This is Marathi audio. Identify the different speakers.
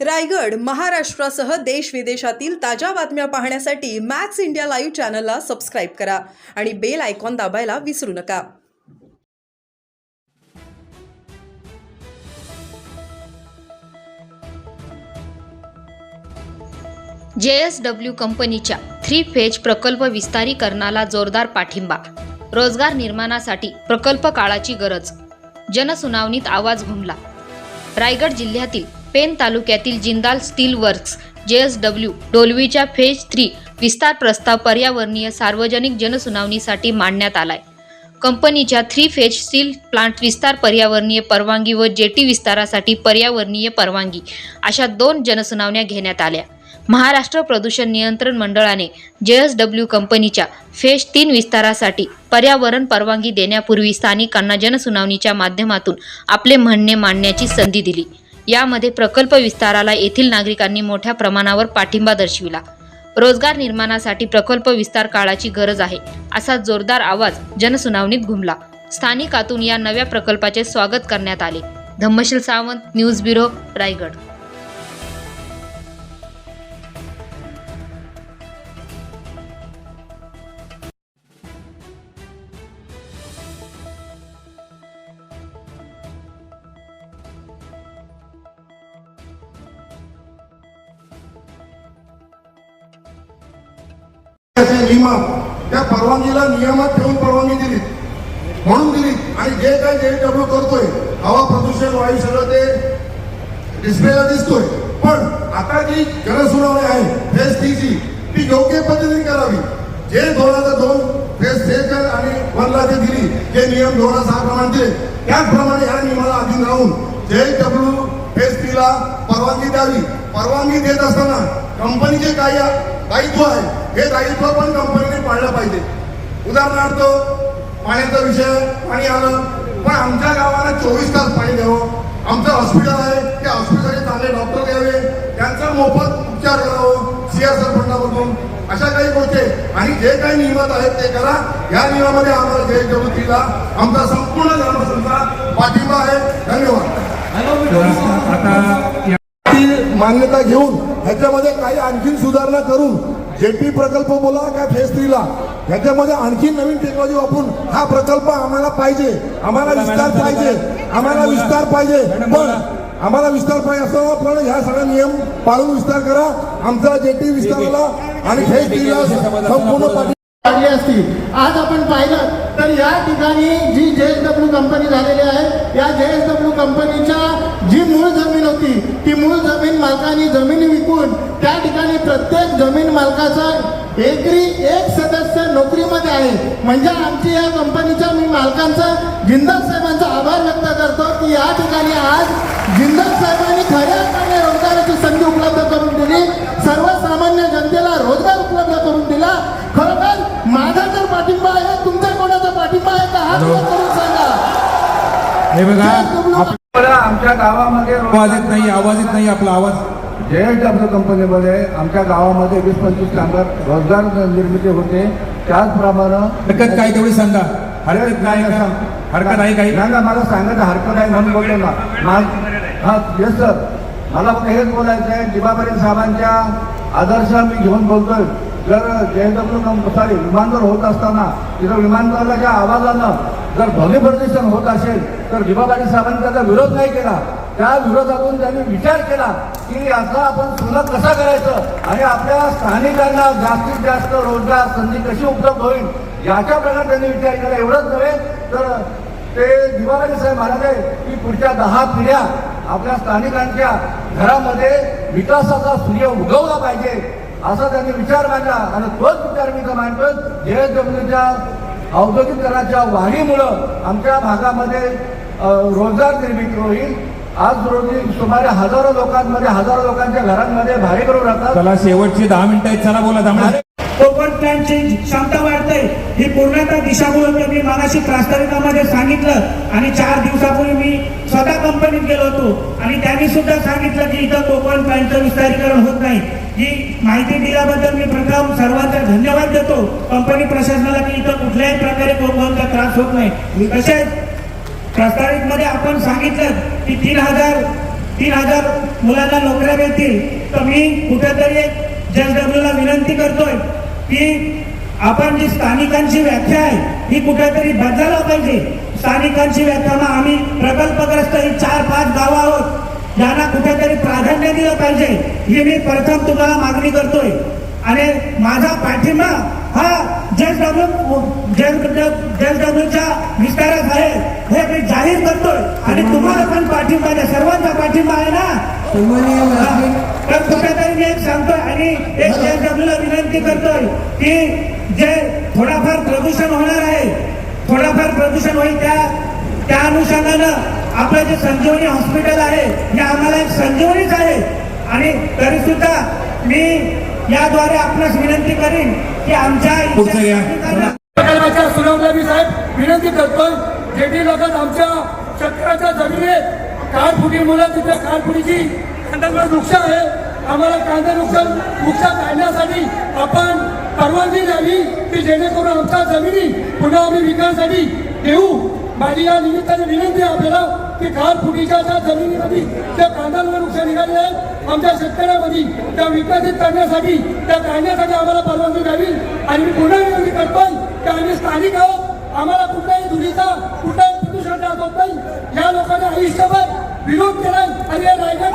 Speaker 1: रायगड महाराष्ट्रासह देश विदेशातील ताज्या बातम्या पाहण्यासाठी मॅक्स इंडिया लाईव्ह चॅनलला सबस्क्राईब करा आणि बेल आयकॉन दाबायला विसरू नका.
Speaker 2: जे एस डब्ल्यू कंपनीच्या थ्री फेज प्रकल्प विस्तारीकरणाला जोरदार पाठिंबा. रोजगार निर्माणासाठी प्रकल्प काळाची गरज. जनसुनावणीत आवाज घुमला. रायगड जिल्ह्यातील पेन तालुक्यातील Jindal steel works J S W डोलवीच्या phase three विस्तार प्रस्ताव पर्यावरणीय सार्वजनिक जनसुनावणीसाठी मांडण्यात आलाय. कंपनीच्या थ्री फेज स्टील प्लांट विस्तार पर्यावरणीय परवानगी व जेटी विस्तारासाठी पर्यावरणीय परवानगी अशा दोन जनसुनावण्या घेण्यात आल्या. महाराष्ट्र प्रदूषण नियंत्रण मंडळाने जे एस डब्ल्यू कंपनीच्या फेज तीन विस्तारासाठी पर्यावरण परवानगी देण्यापूर्वी स्थानिकांना जनसुनावणीच्या माध्यमातून आपले म्हणणे मांडण्याची संधी दिली. यामध्ये प्रकल्प विस्ताराला येथील नागरिकांनी मोठ्या प्रमाणावर पाठिंबा दर्शविला. रोजगार निर्माणासाठी प्रकल्प विस्तार काळाची गरज आहे असा जोरदार आवाज जनसुनावणीत घुमला. स्थानिकातून या नव्या प्रकल्पाचे स्वागत करण्यात आले. Dhammasheel Sawant news bureau Raigad.
Speaker 3: असे त्या परवानगीला नियमात ठेवून परवानगी दिली. म्हणून दिली. आणि जे काय जे डब्ल्यू करतोय हवा प्रदूषण वायू सगळं ते डिस्प्लेला दिसतोय. पण आता जी जनसुनावणी आहे फेज ची ती योग्य पद्धतीने करावी. जे दोन हजार दोन फेज फेज आणि वनला जे दिली जे नियम दोन हजार सहा प्रमाणे दिले त्याचप्रमाणे ह्या नियमाला अधीन राहून जे डब्ल्यू फेज ला परवानगी द्यावी. परवानगी देत असताना कंपनीचे काय दायित्व आहे. हे दायित्व पण कंपनीने पाळलं पाहिजे. उदाहरणार्थ पाण्याचा विषय पाणी आलं. पण आमच्या गावाला चोवीस तास पाणी द्यावं. आमचं हॉस्पिटल आहे. त्या हॉस्पिटलचे चांगले डॉक्टर द्यावे त्यांचा मोफत उपचार करावं. सीआरसर फंडामधून अशा काही गोष्टी. आणि जे काही नियमात आहेत ते करा. या नियमामध्ये आम्हाला जय जगतीला आमचा संपूर्ण ग्रामस्थांचा पाठिंबा आहे. धन्यवाद.
Speaker 4: आता
Speaker 3: ती मान्यता घेऊन ह्याच्यामध्ये काही आणखीन सुधारणा करून जेपी प्रकल्प बोला का फेस थ्रीला ह्याच्यामध्ये आणखी नवीन टेक्नॉलॉजी वापरून हा प्रकल्प आम्हाला पाहिजे आम्हाला विस्तार पाहिजे आम्हाला विस्तार पाहिजे. पण आम्हाला विस्तार पाहिजे असं पण ह्या सगळ्या नियम पाळून विस्तार करा. आमचा जेटी विस्ताराला आणि फेस थ्रीला संपूर्ण
Speaker 5: लागली असती. आज आपण पाहिलं तर या ठिकाणी जी जे एस डब्ल्यू कंपनी झालेली आहे या जे एस डब्ल्यू कंपनीच्या जी मूळ जमीन होती ती मूळ जमीन मालकाने जमीन विकून त्या ठिकाणी प्रत्येक जमीन मालकाचा एकरी एक सदस्य नोकरीमध्ये आहे. म्हणजे आमची या कंपनीच्या मी मालकांचा जिंदल साहेबांचा आभार व्यक्त करतो की या ठिकाणी आज जिंदल साहेबांनी खऱ्या अर्थाने रोजगाराची संधी
Speaker 4: हे बघा
Speaker 6: आमच्या गावामध्ये
Speaker 4: आवाज येत नाही आवाज येत नाही आपला आवाज.
Speaker 6: जे एस डब्ल्यू कंपनीमध्ये आमच्या गावामध्ये वीस पंचवीस कामगार रोजगार निर्मिती होते. त्याचप्रमाणे
Speaker 4: हरकत काय तेवढी सांगा. हरकत नाही हरकत आहे काही?
Speaker 6: ना मला सांगायचं हरकत आहे म्हणून बोलतो ना. हा येस सर मला फक्त हेच बोलायचं आहे जिबाबाई साहेबांच्या आदर्श मी घेऊन बोलतोय. जर जेएनडब्ल्यू एस सॉरी विमानतळ होत असताना तिथं विमानतळाच्या आवाजानं जर ध्वनी प्रदूषण होत असेल तर जिबाबाई साहेबांनी त्याचा विरोध नाही केला. त्या विरोधातून त्यांनी विचार केला की याचा आपण सुलभ कसा करायचं? आणि आपल्या स्थानिकांना जास्तीत जास्त रोजगार संधी कशी उपलब्ध होईल? याच्या प्रकारे त्यांनी विचार केला. एवढंच नव्हे तर ते दिवाळी साहेब म्हणाले की पुढच्या दहा पिढ्या आपल्या स्थानिकांच्या घरामध्ये विकासाचा सूर्य उगवला पाहिजे. असा त्यांनी विचार मांडला. आणि तोच विचार मी इथं मांडतो जे डब्ल्यूच्या औद्योगिकरणाच्या वाढीमुळं आमच्या भागामध्ये रोजगार निर्मिती होईल. आज रोजी सुमारे हजारो लोकांमध्ये हजारो लोकांच्या घरांमध्ये भाडेकरू राहतात.
Speaker 4: चला शेवटचे दहा मिनिटं आहेत. चला बोला
Speaker 7: कोकण प्लॅनची क्षमता वाढते. ही पूर्णतः दिशाभूल मी मागाशी प्रास्ताविकामध्ये सांगितलं. आणि चार दिवसापूर्वी मी स्वतः कंपनीत गेलो होतो आणि त्यांनी सुद्धा सांगितलं की इथं कोकण प्लॅनचं विस्तारीकरण होत नाही. ही माहिती दिल्याबद्दल मी प्रथम सर्वांचा धन्यवाद देतो. कंपनी प्रशासनाला की इथं कुठल्याही प्रकारे कोकणचा त्रास होत नाही. तसेच प्रस्तावित मध्ये आपण सांगितलं की तीन हजार तीन हजार मुलांना नोकऱ्या मिळतील. तर मी कुठेतरी एक ला विनंती करतोय की आपण जी स्थानिकांची व्याख्या आहे ही कुठेतरी बदलायला पाहिजे. स्थानिकांची व्याख्या आम्ही प्रकल्पग्रस्त ही चार पाच गावं आहोत. यांना कुठेतरी प्राधान्य दिलं पाहिजे ही मी प्रथम तुम्हाला मागणी करतोय. आणि माझा पाठिंबा हा डब्ल्यू डब्ल्यूच्या विस्तारात आहे हे मी जाहीर करतोय. आणि तुम्हाला पण पाठिंबा द्या. सर्वांचा पाठिंबा आहे ना. तर कुठेतरी मी एक सांगतोय आणि एक जेस डब्ल्यूला विनंती करतोय की जे थोडाफार प्रदूषण होणार आहे थोडाफार प्रदूषण होईल त्या त्या अनुषंगानं आपलं जे संजीवनी हॉस्पिटल आहे हे आम्हाला एक संजीवनीच आहे. आणि तरी सुद्धा मी याद्वारे आपणास विनंती करीन की आमच्या
Speaker 8: सुनावल्या साहेब विनंती करतोय जेटी लगत आमच्या शेतकऱ्याच्या जमिनी आहेत काळफुटीमुळे तिथे काळफुटीची कांद्यामुळे नुकसान आहे. आम्हाला कांदा नुकसान नुकसान काढण्यासाठी आपण परवानगी द्यावी की जेणेकरून आमच्या जमिनी पुन्हा आम्ही विकासासाठी देऊ. माझी या निमित्ताने विनंती आहे आपल्याला. की खारफुटीच्या त्या जमिनीमध्ये त्या कांद्यांवर वृक्ष निघाले आहेत. आमच्या शेतकऱ्यामध्ये त्या विकसित करण्यासाठी त्या काढण्यासाठी आम्हाला परवानगी द्यावी. आणि मी पुन्हा विनंती करतोय की आम्ही स्थानिक आहोत. आम्हाला कुठल्याही धुळीचा कुठलाही प्रदूषण नाही. या लोकांनी आयुष्यभर विरोध केला आणि या गायना